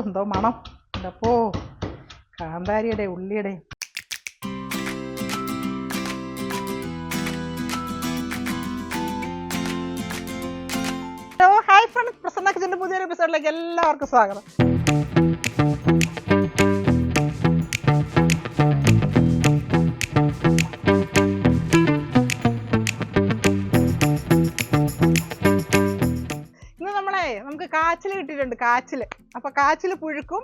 എന്തോ മണം. എന്തപ്പോ? കാന്താരിയുടെ ഉള്ളിയുടെ. ഹലോ ഹായ് ഫ്രണ്ട്സ് പ്രസന്ന കിച്ചന്റെ പുതിയൊരു എപ്പിസോഡിലേക്ക് എല്ലാവർക്കും സ്വാഗതം. കാച്ചിൽ അപ്പോൾ കാച്ചിൽ പുഴുക്കും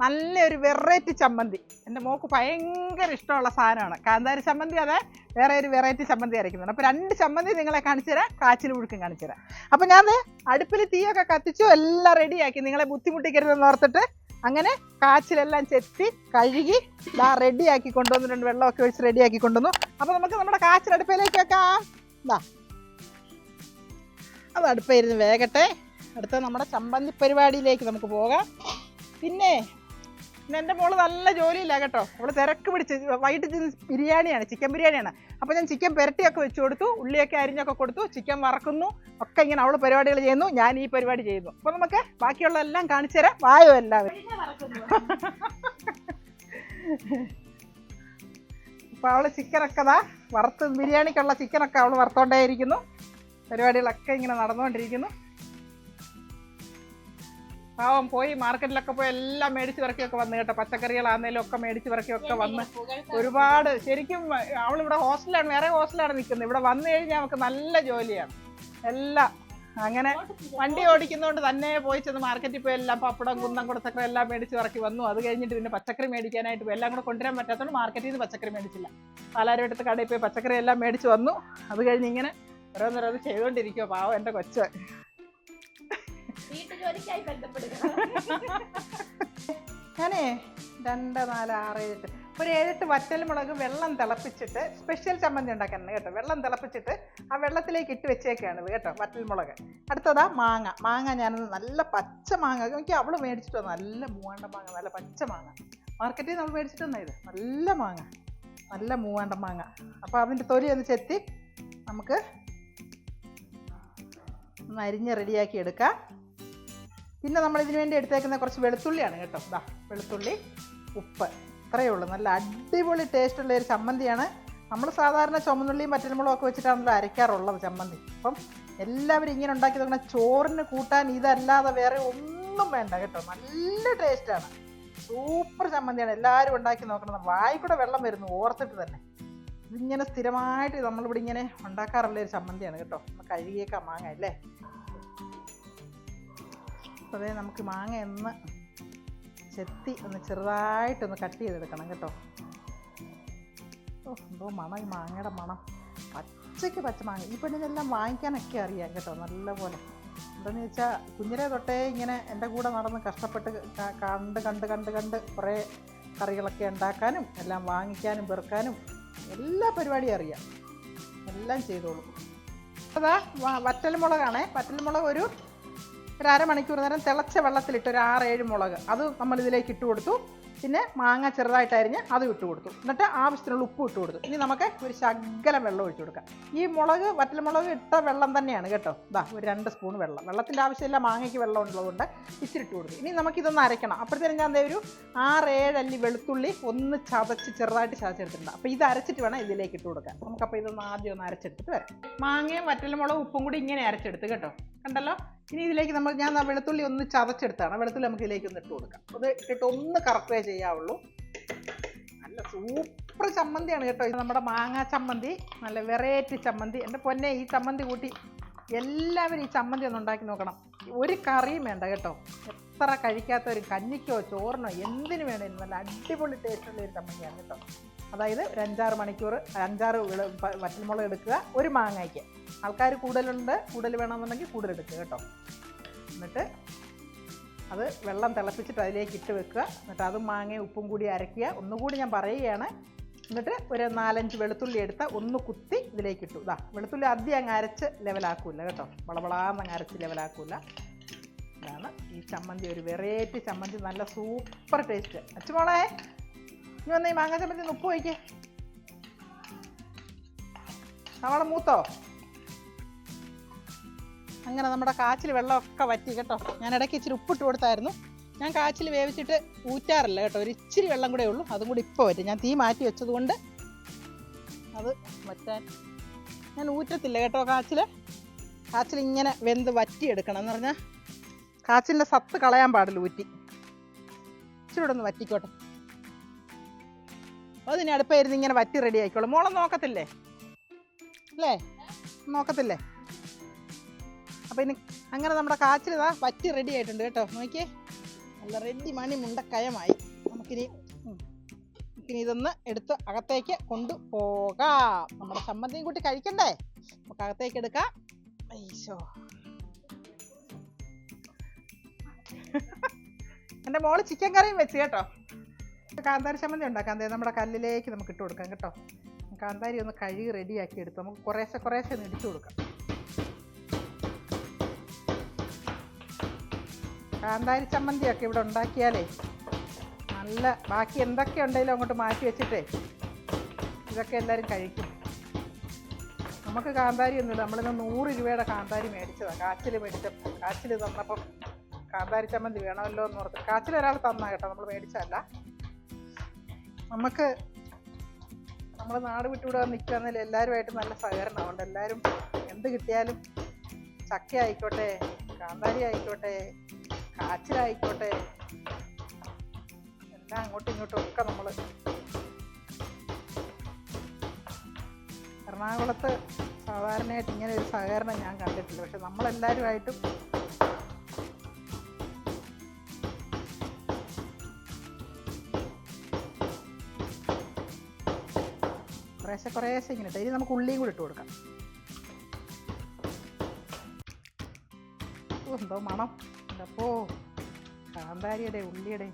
നല്ലൊരു വെറൈറ്റി ചമ്മന്തി. എന്റെ മോക്ക് ഭയങ്കര ഇഷ്ടമുള്ള സാധനമാണ്. കാന്താരി ചമ്മന്തി അതെ വേറെ ഒരു വെറൈറ്റി ചമ്മന്തി അരയ്ക്കുന്നുണ്ട് അപ്പോൾ രണ്ട് ചമ്മന്തി നിങ്ങളെ കാണിച്ചു തരാം കാച്ചിൽ പുഴുക്കും കാണിച്ചു തരാം. അപ്പോൾ ഞാൻ അടുപ്പിൽ തീയൊക്കെ കത്തിച്ചു എല്ലാം റെഡിയാക്കി. നിങ്ങളെ ബുദ്ധിമുട്ടിക്കരുതെന്ന് ഓർത്തിട്ട് അങ്ങനെ കാച്ചിലെല്ലാം ചെത്തി കഴുകി ഇതാ റെഡിയാക്കി കൊണ്ടുവന്നിട്ടുണ്ട്. വെള്ളമൊക്കെ ഒഴിച്ച് റെഡിയാക്കി കൊണ്ടുവന്നു. അപ്പോൾ നമുക്ക് നമ്മുടെ കാച്ചിൽ അടുപ്പിലേക്ക് വെക്കാം. ഇതാ അത് അടുപ്പായിരുന്നു വേഗട്ടെ അടുത്ത നമ്മുടെ ചമ്പന്തി പരിപാടിയിലേക്ക് നമുക്ക് പോകാം. പിന്നെ എന്റെ മോൾ നല്ല ജോലിയില്ല കേട്ടോ. അവൾ തിരക്ക് പിടിച്ച് വൈകിട്ട് ബിരിയാണിയാണ് ചിക്കൻ ബിരിയാണിയാണ്. അപ്പോൾ ഞാൻ ചിക്കൻ പെരട്ടിയൊക്കെ വെച്ച് കൊടുത്തു ഉള്ളിയൊക്കെ അരിഞ്ഞൊക്കെ കൊടുത്തു ചിക്കൻ വറക്കുന്നു ഒക്കെ ഇങ്ങനെ അവൾ പരിപാടികൾ ചെയ്യുന്നു ഞാൻ ഈ പരിപാടി ചെയ്യുന്നു. അപ്പോൾ നമുക്ക് ബാക്കിയുള്ള എല്ലാം കാണിച്ചു തരാം. വായോ എല്ലാവരും. അപ്പോൾ അവൾ ചിക്കനൊക്കെ ദാ വറുത്ത് ബിരിയാണിക്കുള്ള ചിക്കനൊക്കെ അവൾ വറുത്തോണ്ടേയിരിക്കുന്നു. പരിപാടികളൊക്കെ ഇങ്ങനെ നടന്നുകൊണ്ടിരിക്കുന്നു. പാവം പോയി മാർക്കറ്റിലൊക്കെ പോയി എല്ലാം മേടിച്ച് പറക്കിയൊക്കെ വന്ന് കേട്ടോ. പച്ചക്കറികളാണെങ്കിലും ഒക്കെ മേടിച്ച് പറക്കിയൊക്കെ വന്ന് ഒരുപാട് ശരിക്കും അവളിവിടെ ഹോസ്റ്റലാണ് വേറെ ഹോസ്റ്റലാണ് നിൽക്കുന്നത്. ഇവിടെ വന്നു കഴിഞ്ഞാൽ നമുക്ക് നല്ല ജോലിയാണ്. എല്ലാം. അങ്ങനെ വണ്ടി ഓടിക്കുന്നതുകൊണ്ട് തന്നെ പോയി ചെന്ന് മാർക്കറ്റിൽ പോയി എല്ലാം പപ്പടം കുന്നം കുടച്ചക്കറി എല്ലാം മേടിച്ച് ഇറക്കി വന്നു. അത് കഴിഞ്ഞിട്ട് പിന്നെ പച്ചക്കറി മേടിക്കാനായിട്ട് പോയി. എല്ലാം കൂടെ കൊണ്ടുവരാൻ പറ്റാത്തതുകൊണ്ട് മാർക്കറ്റിൽ നിന്ന് പച്ചക്കറി മേടിച്ചില്ല. പാലാരിവട്ടത്ത് കടയിൽ പോയി പച്ചക്കറി എല്ലാം മേടിച്ച് വന്നു. അത് കഴിഞ്ഞ് ഇങ്ങനെ ഓരോന്നോരോന്ന് ചെയ്തുകൊണ്ടിരിക്കുമോ പാവം എന്റെ കൊച്ച് വീട്ടുജോലിക്കായി ബന്ധപ്പെടുക. ഞാനേ രണ്ട് നാല് ആറ് ഏഴ് എട്ട് ഒരു ഏഴെട്ട് വറ്റൽ മുളക് വെള്ളം തിളപ്പിച്ചിട്ട് സ്പെഷ്യൽ ചമ്മന്തി ഉണ്ടാക്കാനാണ് കേട്ടോ. വെള്ളം തിളപ്പിച്ചിട്ട് ആ വെള്ളത്തിലേക്ക് ഇട്ട് വെച്ചേക്കാണ് കേട്ടോ വറ്റൽ മുളക്. അടുത്തതാ മാങ്ങ. മാങ്ങ ഞാനത് നല്ല പച്ച മാങ്ങ. എനിക്ക് അവൾ മേടിച്ചിട്ട് നല്ല മൂവാണ്ട മാങ്ങ നല്ല പച്ച മാങ്ങ. മാർക്കറ്റിൽ നമ്മൾ മേടിച്ചിട്ട് വന്നാ ഇത്. നല്ല മാങ്ങ. നല്ല മൂവാണ്ട മാങ്ങ. അപ്പോൾ അതിന്റെ തൊലി ഒന്ന് ചെത്തി നമുക്ക് ഒന്ന് അരിഞ്ഞ് റെഡിയാക്കി എടുക്കാം. പിന്നെ നമ്മൾ ഇതിന് വേണ്ടി എടുത്തേക്കുന്ന കുറച്ച് വെളുത്തുള്ളിയാണ് കേട്ടോ. ദാ വെളുത്തുള്ളി ഉപ്പ്. ഇത്രയേ ഉള്ളൂ. നല്ല അടിപൊളി ടേസ്റ്റ് ഉള്ള ഒരു ചമ്മന്തിയാണ്. നമ്മൾ സാധാരണ ചുമന്നുള്ളിയും പറ്റലുമുളും ഒക്കെ വെച്ചിട്ടാണല്ലോ അരയ്ക്കാറുള്ളത് ചമ്മന്തി. അപ്പം എല്ലാവരും ഇങ്ങനെ ഉണ്ടാക്കി നോക്കണം. ചോറിന് കൂട്ടാൻ ഇതല്ലാതെ വേറെ ഒന്നും വേണ്ട കേട്ടോ. നല്ല ടേസ്റ്റാണ് സൂപ്പർ ചമ്മന്തിയാണ്. എല്ലാവരും ഉണ്ടാക്കി നോക്കണം. വായിക്കൂടെ വെള്ളം വരുന്നു. ഓർത്തിട്ട് തന്നെ. ഇതിങ്ങനെ സ്ഥിരമായിട്ട് നമ്മളിവിടെ ഇങ്ങനെ ഉണ്ടാക്കാറുള്ള ഒരു ചമ്മന്തിയാണ് കേട്ടോ. കഴുകിയേക്കാം മാങ്ങ അല്ലേ? അതേ നമുക്ക് മാങ്ങ ഒന്ന് ചെത്തി ഒന്ന് ചെറുതായിട്ടൊന്ന് കട്ട് ചെയ്തെടുക്കണം കേട്ടോ. ഓ എന്തോ മണം ഈ മാങ്ങയുടെ മണം. പച്ചയ്ക്ക് പച്ച മാങ്ങ. ഈ പെണ്ണിനെല്ലാം വാങ്ങിക്കാനൊക്കെ അറിയാം കേട്ടോ നല്ലപോലെ. എന്താണെന്ന് വെച്ചാൽ കുഞ്ഞിലെ തൊട്ടേ ഇങ്ങനെ എന്റെ കൂടെ നടന്ന് കഷ്ടപ്പെട്ട് കണ്ട് കണ്ട് കണ്ട് കണ്ട് കുറേ കറികളൊക്കെ ഉണ്ടാക്കാനും എല്ലാം വാങ്ങിക്കാനും വെറുക്കാനും എല്ലാ പരിപാടിയും അറിയാം. എല്ലാം ചെയ്തോളും. അതാ വറ്റൽമുളകാണേ. വറ്റൽമുളക് ഒരു ഒരു അരമണിക്കൂർ നേരം തിളച്ച വെള്ളത്തിലിട്ട് ഒരു ആറ് ഏഴ് മുളക്. അത് നമ്മൾ ഇതിലേക്ക് ഇട്ട് കൊടുത്തു. പിന്നെ മാങ്ങ ചെറുതായിട്ട് അരിഞ്ഞ് അത് ഇട്ട് കൊടുത്തു. എന്നിട്ട് ആവശ്യത്തിനുള്ള ഉപ്പ് ഇട്ട് കൊടുത്തു. ഇനി നമുക്ക് ഒരു ശകലം വെള്ളം ഒഴിച്ചു കൊടുക്കാം. ഈ മുളക് വറ്റൽമുളക് ഇട്ട വെള്ളം തന്നെയാണ് കേട്ടോ. ഇതാ ഒരു രണ്ട് സ്പൂൺ വെള്ളം. വെള്ളത്തിന്റെ ആവശ്യമില്ല മാങ്ങയ്ക്ക് വെള്ളം ഉള്ളതുകൊണ്ട് ഇച്ചിരി ഇട്ട് കൊടുത്തു. ഇനി നമുക്കിതൊന്ന് അരയ്ക്കണം. അപ്പോഴത്തേനും ഞാൻ ഒരു ആറ് ഏഴ് അല്ലി വെളുത്തുള്ളി ഒന്ന് ചതച്ച് ചെറുതായിട്ട് ചതച്ചെടുത്തിട്ടുണ്ട്. അപ്പോൾ ഇത് അരച്ചിട്ട് വേണം ഇതിലേക്ക് ഇട്ട് കൊടുക്കാൻ. നമുക്കപ്പോൾ ഇതൊന്ന് ആദ്യം ഒന്ന് അരച്ചെടുത്തിട്ട് വരാം. മാങ്ങയും വറ്റൽമുളകും ഉപ്പും കൂടി ഇങ്ങനെ അരച്ചെടുത്ത് കേട്ടോ. കണ്ടല്ലോ? ഇനി ഇതിലേക്ക് നമ്മൾ ഞാൻ ആ വെളുത്തുള്ളി ഒന്ന് ചതച്ചെടുത്താണ്. വെളുത്തുള്ളി നമുക്ക് ഇതിലേക്ക് ഒന്ന് ഇട്ട് കൊടുക്കാം. അത് ഇട്ടിട്ട് ഒന്ന് കറക്റ്റേ ചെയ്യാവുള്ളൂ. നല്ല സൂപ്പർ ചമ്മന്തിയാണ് കേട്ടോ. നമ്മുടെ മാങ്ങ ചമ്മന്തി നല്ല വെറൈറ്റി ചമ്മന്തി. എന്റെ പൊന്നെ ഈ ചമ്മന്തി കൂട്ടി എല്ലാവരും ഈ ചമ്മന്തി ഒന്ന് ഉണ്ടാക്കി നോക്കണം. ഒരു കറിയും വേണ്ട കേട്ടോ. എത്ര കഴിക്കാത്തവരും കഞ്ഞിക്കോ ചോറിനോ എന്തിനു വേണേലും നല്ല അടിപൊളി ടേസ്റ്റുള്ള ഒരു ചമ്മന്തിയാണ് കേട്ടോ. അതായത് ഒരു അഞ്ചാറ് മണിക്കൂർ അഞ്ചാറ് വറ്റൽമുളക് എടുക്കുക. ഒരു മാങ്ങയ്ക്ക്. ആൾക്കാർ കൂടുതലുണ്ട്. കൂടുതൽ വേണമെന്നുണ്ടെങ്കിൽ കൂടുതൽ എടുക്കുക കേട്ടോ. എന്നിട്ട് അത് വെള്ളം തിളപ്പിച്ചിട്ട് അതിലേക്ക് ഇട്ട് വെക്കുക. എന്നിട്ട് അതും മാങ്ങയും ഉപ്പും കൂടി അരയ്ക്കുക ഒന്നുകൂടി ഞാൻ പറയുകയാണ്. എന്നിട്ട് ഒരു നാലഞ്ച് വെളുത്തുള്ളി എടുത്ത് ഒന്ന് കുത്തി ഇതിലേക്ക് ഇട്ടു. ഇതാ വെളുത്തുള്ളി ആദ്യം അങ്ങ് അരച്ച് ലെവലാക്കൂല കേട്ടോ. വളവളാന്ന് അങ്ങ് അരച്ച് ലെവലാക്കൂല ഇതാണ് ഈ ചമ്മന്തി ഒരു വെറൈറ്റി ചമ്മന്തി. നല്ല സൂപ്പർ ടേസ്റ്റ് അച്ചുമോളെ ഇനി വന്ന ഈ മാങ്ങ ചമ്മന്തി ഉപ്പ് വയ്ക്കേ സവാള മൂത്തോ? അങ്ങനെ നമ്മുടെ കാച്ചിൽ വെള്ളമൊക്കെ വറ്റി കേട്ടോ. ഞാൻ ഇടയ്ക്ക് ഇച്ചിരി ഉപ്പിട്ട് കൊടുത്തായിരുന്നു. ഞാൻ കാച്ചിൽ വേവിച്ചിട്ട് ഊറ്റാറില്ല കേട്ടോ. ഒരു ഇച്ചിരി വെള്ളം കൂടെ ഉള്ളൂ. അതും കൂടി ഇപ്പോൾ വരും. ഞാൻ തീ മാറ്റി വെച്ചതുകൊണ്ട് അത് വറ്റാൻ ഞാൻ ഊറ്റത്തില്ല കേട്ടോ കാച്ചിൽ കാച്ചിൽ ഇങ്ങനെ വെന്ത് വറ്റിയെടുക്കണം എന്ന് പറഞ്ഞാൽ കാച്ചിലിന്റെ സത്ത് കളയാൻ പാടില്ല ഊറ്റി. ഇച്ചിരി ഒന്ന് വറ്റിക്കോട്ടെ. അതിന് അടുപ്പായിരുന്നു ഇങ്ങനെ വറ്റി റെഡി ആയിക്കോളും. മോളെ നോക്കത്തില്ലേ? അല്ലേ? നോക്കത്തില്ലേ? അപ്പം ഇനി അങ്ങനെ നമ്മുടെ കാച്ചിൽ ഇതാ വറ്റി റെഡി ആയിട്ടുണ്ട് കേട്ടോ. നോക്കിയേ. നല്ല റെഡി മണി മുണ്ടക്കയമായി. നമുക്കിനി നമുക്കിനി ഇതൊന്ന് എടുത്ത് അകത്തേക്ക് കൊണ്ടുപോകാം. നമ്മുടെ സമ്മതിയും കൂട്ടി കഴിക്കണ്ടേ? നമുക്ക് അകത്തേക്ക് എടുക്കാം. ഐശോ എന്റെ മോൾ ചിക്കൻ കറിയും വെച്ച് കേട്ടോ. കാന്താരി ചമ്മന്തി ഉണ്ടാക്കാം. അതായത് നമ്മുടെ കല്ലിലേക്ക് നമുക്ക് ഇട്ട് കൊടുക്കാം കേട്ടോ. കാന്താരി ഒന്ന് കഴുകി റെഡിയാക്കി എടുത്ത് നമുക്ക് കുറേശ്ശെ കുറേശ്ശെ ഒന്ന് ഇടിച്ചു കൊടുക്കാം. കാന്താരി ചമ്മന്തിയൊക്കെ ഇവിടെ ഉണ്ടാക്കിയാലേ നല്ല ബാക്കി എന്തൊക്കെ ഉണ്ടെങ്കിലും അങ്ങോട്ട് മാറ്റി വെച്ചിട്ടേ ഇതൊക്കെ എല്ലാവരും കഴിക്കും. നമുക്ക് കാന്താരി ഒന്നുമില്ല നമ്മളിന്ന് നൂറ് രൂപയുടെ കാന്താരി മേടിച്ചതാണ് കാച്ചിൽ മേടിച്ച കാച്ചിൽ തന്നപ്പം കാന്താരി ചമ്മന്തി വേണമല്ലോ എന്ന് ഓർത്ത് കാച്ചിൽ ഒരാൾ തന്നാ കേട്ടോ. നമ്മൾ മേടിച്ചതല്ല. നമുക്ക് നമ്മൾ നാട് വിട്ടുകൂടെ നിൽക്കുകയാണെങ്കിൽ എല്ലാവരുമായിട്ട് നല്ല സഹകരണം അതുകൊണ്ട് എല്ലാവരും എന്ത് കിട്ടിയാലും ചക്ക ആയിക്കോട്ടെ കാന്താരി ആയിക്കോട്ടെ കാച്ചിലായിക്കോട്ടെ എല്ലാം അങ്ങോട്ടും ഇങ്ങോട്ടും ഒക്കെ നമ്മൾ എറണാകുളത്ത് സാധാരണയായിട്ട് ഇങ്ങനെ ഒരു സഹകരണം ഞാൻ കണ്ടിട്ടില്ല. പക്ഷെ നമ്മളെല്ലാവരുമായിട്ടും കുറേശ്ശെ കുറേശ്ശെ ഇങ്ങനെ ഇട്ട്. ഇനി നമുക്ക് ഉള്ളിയും കൂടി ഇട്ട് കൊടുക്കാം. എന്തോ മണം. അപ്പോ കാന്താരിയുടെ ഉള്ളിയുടെ.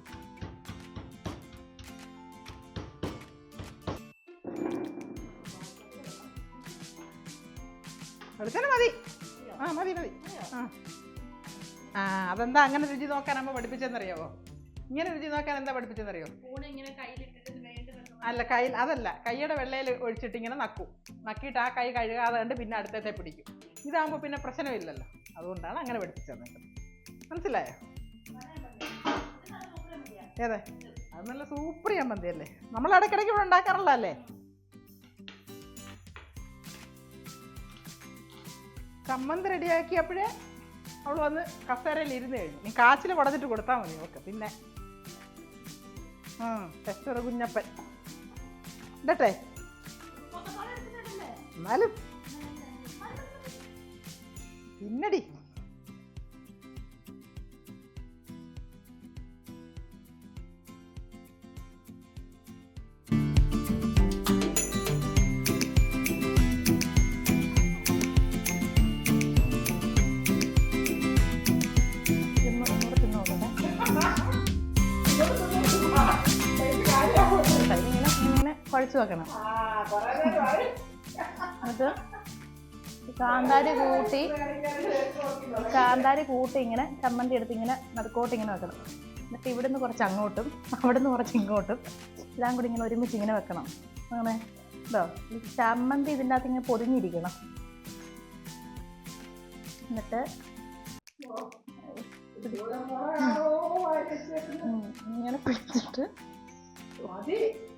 വെളിച്ചെണ്ണ മതി. ആ മതി മതി. ആ. ആ അതെന്താ അങ്ങനെ രുചി നോക്കാൻ അമ്മ പഠിപ്പിച്ചെന്നറിയാവോ? ഇങ്ങനെ രുചി നോക്കാൻ എന്താ പഠിപ്പിച്ചെന്നറിയോ? അല്ല കയ്യിൽ അതല്ല. കൈയുടെ വെള്ളയിൽ ഒഴിച്ചിട്ട് ഇങ്ങനെ നക്കും. നക്കിയിട്ട് ആ കൈ കഴുകാതെ കണ്ട് പിന്നെ അടുത്തത്തെ പിടിക്കും. ഇതാകുമ്പോൾ പിന്നെ പ്രശ്നമില്ലല്ലോ. അതുകൊണ്ടാണ് അങ്ങനെ പഠിപ്പിച്ചു തന്നേക്കുന്നത് മനസ്സിലായോ? ഏതെ? അത് നല്ല സൂപ്പർ ചമ്മന്തി അല്ലേ? നമ്മൾ ഇടയ്ക്കിടയ്ക്ക് ഇവിടെ ഉണ്ടാക്കാറുള്ളതല്ലേ ചമ്മന്തി റെഡിയാക്കിയപ്പോഴേ അവൾ വന്ന് കസേരയിൽ ഇരുന്ന് കഴിഞ്ഞു. നീ കാച്ചിൽ കുടഞ്ഞിട്ട് കൊടുത്താൽ മതി ഓക്കെ പിന്നെ. ആ ടെസ്റ്റർ കുഞ്ഞപ്പൻ. ഇണ്ടട്ടെ എന്നാലും. പിന്നടി. കുഴച്ച് വെക്കണം. എന്നിട്ട് കാന്താരി കൂട്ടി കാന്താരി കൂട്ടി ഇങ്ങനെ ചമ്മന്തി എടുത്ത് ഇങ്ങനെ നടുക്കോട്ട് ഇങ്ങനെ വെക്കണം. എന്നിട്ട് ഇവിടുന്ന് കുറച്ച് അങ്ങോട്ടും അവിടുന്ന് കുറച്ച് ഇങ്ങോട്ടും എല്ലാം കൂടി ഇങ്ങനെ ഒരുമിച്ച് ഇങ്ങനെ വെക്കണം. അങ്ങനെ ഇതോ ഈ ചമ്മന്തി ഇതിന്റെ അകത്ത് ഇങ്ങനെ പൊതിഞ്ഞിരിക്കണം. എന്നിട്ട് ഇങ്ങനെ പിടിച്ചിട്ട്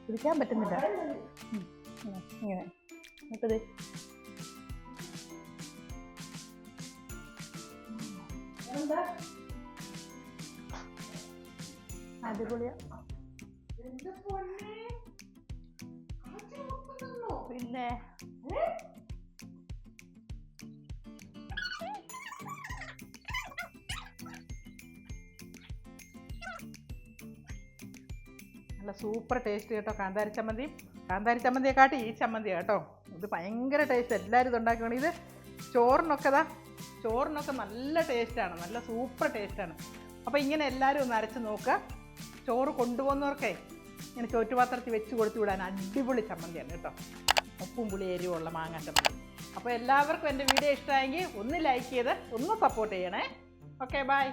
പിടിക്കാൻ പറ്റുന്നില്ല. ഇങ്ങനെ, ഇങ്ങനെ. എന്നിട്ട് ദേ അടിപൊളിയാ പിന്നെ? നല്ല സൂപ്പർ ടേസ്റ്റ് കേട്ടോ കാന്താരി ചമ്മന്തി. കാന്താരി ചമ്മന്തിയെക്കാട്ടി ഈ ചമ്മന്തി കേട്ടോ. ഇത് ഭയങ്കര ടേസ്റ്റ് എല്ലാവരും ഇത് ഇത് ചോറിനൊക്കെ ദാ ചോറിനൊക്കെ നല്ല ടേസ്റ്റാണ് നല്ല സൂപ്പർ ടേസ്റ്റാണ് അപ്പോൾ ഇങ്ങനെ എല്ലാവരും ഒന്ന് അരച്ച് നോക്കുക ചോറ് കൊണ്ടുപോകുന്നവർക്കേ ഇങ്ങനെ ചോറ്റുപാത്രത്തിൽ വെച്ച് കൊടുത്തു വിടാൻ അടിപൊളി ചമ്മന്തിയാണ് കേട്ടോ. ഉപ്പും പുളി എരിവുള്ള മാങ്ങ ചമ്മന്തി. അപ്പോൾ എല്ലാവർക്കും എന്റെ വീഡിയോ ഇഷ്ടമായെങ്കിൽ ഒന്ന് ലൈക്ക് ചെയ്ത് ഒന്ന് സപ്പോർട്ട് ചെയ്യണേ. Okay bye